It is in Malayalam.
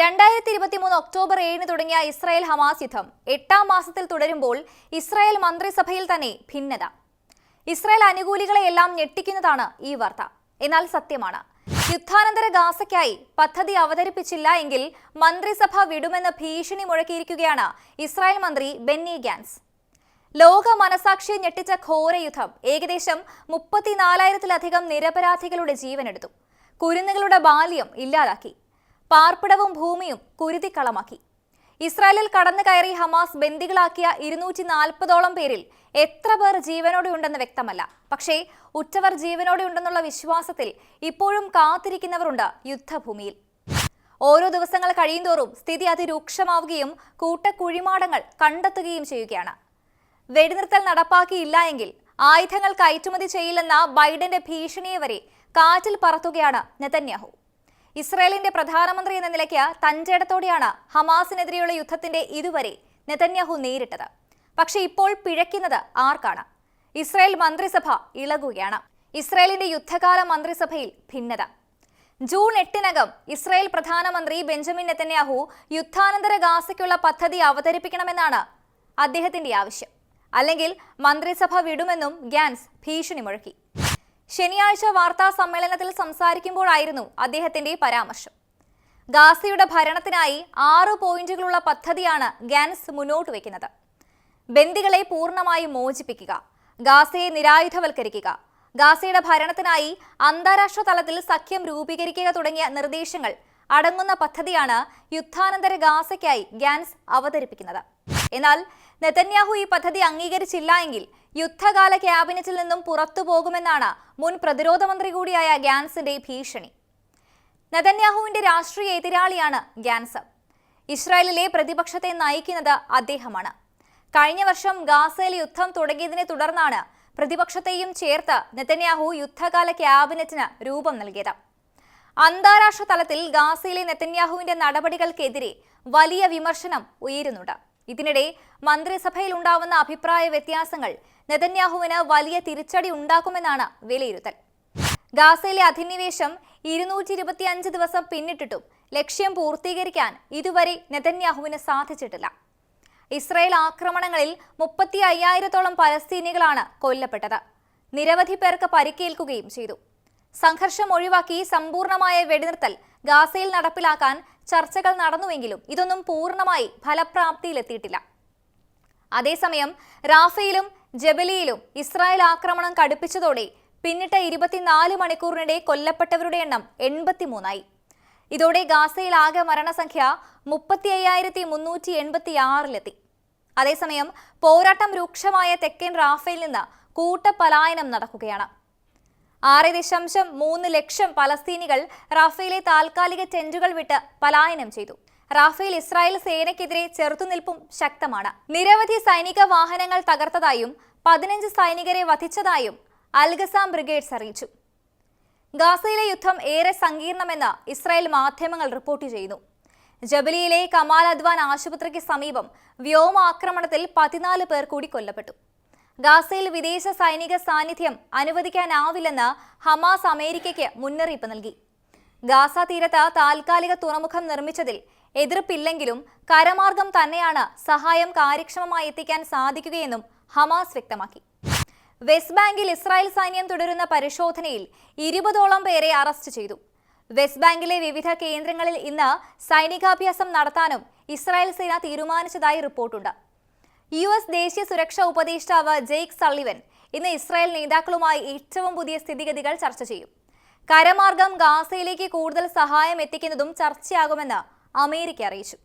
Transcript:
രണ്ടായിരത്തി ഇരുപത്തിമൂന്ന് ഒക്ടോബർ ഏഴിന് തുടങ്ങിയ ഇസ്രായേൽ ഹമാസ് യുദ്ധം എട്ടാം മാസത്തിൽ തുടരുമ്പോൾ ഇസ്രായേൽ മന്ത്രിസഭയിൽ തന്നെ ഭിന്നത. ഇസ്രായേൽ അനുകൂലികളെയെല്ലാം ഞെട്ടിക്കുന്നതാണ് ഈ വാർത്ത. എന്നാൽ സത്യമാണ്. യുദ്ധാനന്തര ഗാസയ്ക്കായി പദ്ധതി അവതരിപ്പിച്ചില്ല എങ്കിൽ മന്ത്രിസഭ വിടുമെന്ന് ഭീഷണി മുഴക്കിയിരിക്കുകയാണ് ഇസ്രായേൽ മന്ത്രി ബെന്നി ഗാൻസ്. ലോക മനസാക്ഷിയെ ഞെട്ടിച്ച ഘോരയുദ്ധം ഏകദേശം മുപ്പത്തിനാലായിരത്തിലധികം നിരപരാധികളുടെ ജീവനെടുത്തു. കുരുന്നുകളുടെ ബാല്യം ഇല്ലാതാക്കി. പാർപ്പിടവും ഭൂമിയും കുരുതിക്കളമാക്കി. ഇസ്രായേലിൽ കടന്നു കയറി ഹമാസ് ബന്ദികളാക്കിയ ഇരുന്നൂറ്റി നാൽപ്പതോളം പേരിൽ എത്ര പേർ ജീവനോടെ ഉണ്ടെന്ന് വ്യക്തമല്ല. പക്ഷേ ഉറ്റവർ ജീവനോടെ ഉണ്ടെന്നുള്ള വിശ്വാസത്തിൽ ഇപ്പോഴും കാത്തിരിക്കുന്നവരുണ്ട് യുദ്ധഭൂമിയിൽ. ഓരോ ദിവസങ്ങൾ കഴിയുന്തോറും സ്ഥിതി അതിരൂക്ഷമാവുകയും കൂട്ടക്കുഴിമാടങ്ങൾ കണ്ടെത്തുകയും ചെയ്യുകയാണ്. വെടിനിർത്തൽ നടപ്പാക്കിയില്ല എങ്കിൽ ആയുധങ്ങൾ കയറ്റുമതി ചെയ്യില്ലെന്ന ബൈഡന്റെ ഭീഷണിയെ വരെ കാറ്റിൽ പറത്തുകയാണ് നെതന്യാഹു. ഇസ്രായേലിന്റെ പ്രധാനമന്ത്രി എന്ന നിലയ്ക്ക് തഞ്ചേടത്തോടെയാണ് ഹമാസിനെതിരെയുള്ള യുദ്ധത്തിന്റെ ഇതുവരെ നെതന്യാഹു നേരിട്ടത്. പക്ഷേ ഇപ്പോൾ പിഴയ്ക്കുന്നത് ആർക്കാണ്? ഇസ്രായേൽ മന്ത്രിസഭ ഇളകുകയാണ്. ഇസ്രായേലിന്റെ യുദ്ധകാല മന്ത്രിസഭയിൽ ഭിന്നത. ജൂൺ എട്ടിനകം ഇസ്രായേൽ പ്രധാനമന്ത്രി ബെഞ്ചമിൻ നെതന്യാഹു യുദ്ധാനന്തര ഗാസയ്ക്കുള്ള പദ്ധതി അവതരിപ്പിക്കണമെന്നാണ് അദ്ദേഹത്തിന്റെ ആവശ്യം. അല്ലെങ്കിൽ മന്ത്രിസഭ വിടുമെന്നും ഗ്യാൻസ് ഭീഷണി മുഴക്കി ശനിയാഴ്ച വാർത്താ സമ്മേളനത്തിൽ സംസാരിക്കുമ്പോഴായിരുന്നു അദ്ദേഹത്തിന്റെ പരാമർശം. ഗാസയുടെ ഭരണത്തിനായി ആറ് പോയിന്റുകളുള്ള പദ്ധതിയാണ് ഗാൻസ് മുന്നോട്ട് വയ്ക്കുന്നത്. ബന്ദികളെ പൂർണമായും മോചിപ്പിക്കുക ഗാസയെ നിരായുധവൽക്കരിക്കുക ഗാസയുടെ ഭരണത്തിനായി അന്താരാഷ്ട്ര തലത്തിൽ സഖ്യം രൂപീകരിക്കുക തുടങ്ങിയ നിർദ്ദേശങ്ങൾ അടങ്ങുന്ന പദ്ധതിയാണ് യുദ്ധാനന്തര ഗാസയ്ക്കായി ഗാൻസ് അവതരിപ്പിക്കുന്നത്. എന്നാൽ നെതന്യാഹു ഈ പദ്ധതി അംഗീകരിച്ചില്ല എങ്കിൽ യുദ്ധകാല ക്യാബിനറ്റിൽ നിന്നും പുറത്തു പോകുമെന്നാണ് മുൻ പ്രതിരോധ മന്ത്രി കൂടിയായ ഗ്യാൻസിന്റെ ഭീഷണി. നെതന്യാഹുവിന്റെ രാഷ്ട്രീയ എതിരാളിയാണ് ഗ്യാൻസ്. ഇസ്രായേലിലെ പ്രതിപക്ഷത്തെ നയിക്കുന്നത് അദ്ദേഹമാണ്. കഴിഞ്ഞ വർഷം ഗാസയിൽ യുദ്ധം തുടങ്ങിയതിനെ തുടർന്നാണ് പ്രതിപക്ഷത്തെയും ചേർത്ത് നെതന്യാഹു യുദ്ധകാല ക്യാബിനറ്റിന് രൂപം നൽകിയത്. അന്താരാഷ്ട്ര തലത്തിൽ ഗാസയിലെ നെതന്യാഹുവിന്റെ നടപടികൾക്കെതിരെ വലിയ വിമർശനം ഉയരുന്നുണ്ട്. ഇതിനിടെ മന്ത്രിസഭയിൽ ഉണ്ടാവുന്ന അഭിപ്രായ വ്യത്യാസങ്ങൾ നെതന്യാഹുവിന് വലിയ തിരിച്ചടി ഉണ്ടാക്കുമെന്നാണ് വിലയിരുത്തൽ. ഗാസയിലെ അധിനിവേശം ഇരുന്നൂറ്റി ഇരുപത്തിയഞ്ച് ദിവസം പിന്നിട്ടിട്ടും ലക്ഷ്യം പൂർത്തീകരിക്കാൻ ഇതുവരെ നെതന്യാഹുവിന് സാധിച്ചിട്ടില്ല. ഇസ്രായേൽ ആക്രമണങ്ങളിൽ മുപ്പത്തി അയ്യായിരത്തോളം പലസ്തീനികളാണ് കൊല്ലപ്പെട്ടത്. നിരവധി പേർക്ക് പരിക്കേൽക്കുകയും ചെയ്തു. സംഘർഷം ഒഴിവാക്കി സമ്പൂർണമായ വെടിനിർത്തൽ ഗാസയിൽ നടപ്പിലാക്കാൻ ചർച്ചകൾ നടന്നുവെങ്കിലും ഇതൊന്നും പൂർണമായി ഫലപ്രാപ്തിയിലെത്തിയിട്ടില്ല. അതേസമയം റാഫയിലും ജബലിയിലും ഇസ്രായേൽ ആക്രമണം കടുപ്പിച്ചതോടെ പിന്നിട്ട ഇരുപത്തിനാല് മണിക്കൂറിനിടെ കൊല്ലപ്പെട്ടവരുടെ എണ്ണം എൺപത്തിമൂന്നായി. ഇതോടെ ഗാസയിൽ ആകെ മരണസംഖ്യ മുപ്പത്തി അയ്യായിരത്തി മുന്നൂറ്റി എൺപത്തി ആറിലെത്തി അതേസമയം പോരാട്ടം രൂക്ഷമായ തെക്കൻ റാഫയിൽ നിന്ന് കൂട്ടപലായനം നടക്കുകയാണ്. ആറ് ദശാംശം മൂന്ന് ലക്ഷം പലസ്തീനികൾ റാഫേലെ താൽക്കാലിക ടെന്റുകൾ വിട്ട് പലായനം ചെയ്തു. റാഫേൽ ഇസ്രായേൽ സേനയ്ക്കെതിരെ ചെറുത്തുനിൽപ്പും ശക്തമാണ്. നിരവധി സൈനിക വാഹനങ്ങൾ തകർത്തതായും പതിനഞ്ച് സൈനികരെ വധിച്ചതായും അൽഗസാം ബ്രിഗേഡ്സ് അറിയിച്ചു. ഗാസയിലെ യുദ്ധം ഏറെ സങ്കീർണമെന്ന് ഇസ്രായേൽ മാധ്യമങ്ങൾ റിപ്പോർട്ട് ചെയ്യുന്നു. ജബലിയിലെ കമാൽ അദ്വാൻ ആശുപത്രിക്ക് സമീപം വ്യോമാക്രമണത്തിൽ പതിനാല് പേർ കൂടി കൊല്ലപ്പെട്ടു. ഗാസയിൽ വിദേശ സൈനിക സാന്നിധ്യം അനുവദിക്കാനാവില്ലെന്ന് ഹമാസ് അമേരിക്കയ്ക്ക് മുന്നറിയിപ്പ് നൽകി. ഗാസ തീരത്ത് താൽക്കാലിക തുറമുഖം നിർമ്മിച്ചതിൽ എതിർപ്പില്ലെങ്കിലും കരമാർഗം തന്നെയാണ് സഹായം കാര്യക്ഷമമായി എത്തിക്കാൻ സാധിക്കുകയെന്നും ഹമാസ് വ്യക്തമാക്കി. വെസ്റ്റ് ബാങ്കിൽ ഇസ്രായേൽ സൈന്യം തുടരുന്ന പരിശോധനയിൽ ഇരുപതോളം പേരെ അറസ്റ്റ് ചെയ്തു. വെസ്റ്റ് ബാങ്കിലെ വിവിധ കേന്ദ്രങ്ങളിൽ ഇന്ന് സൈനികാഭ്യാസം നടത്താനും ഇസ്രായേൽ സേന തീരുമാനിച്ചതായി റിപ്പോർട്ടുണ്ട്. യു എസ് ദേശീയ സുരക്ഷാ ഉപദേഷ്ടാവ് ജെയ്ക്ക് സള്ളിവൻ ഇന്ന് ഇസ്രായേൽ നേതാക്കളുമായി ഏറ്റവും പുതിയ സ്ഥിതിഗതികൾ ചർച്ച ചെയ്യും. കരമാർഗം ഗാസയിലേക്ക് കൂടുതൽ സഹായം എത്തിക്കുന്നതും ചർച്ചയാകുമെന്ന് അമേരിക്ക അറിയിച്ചു.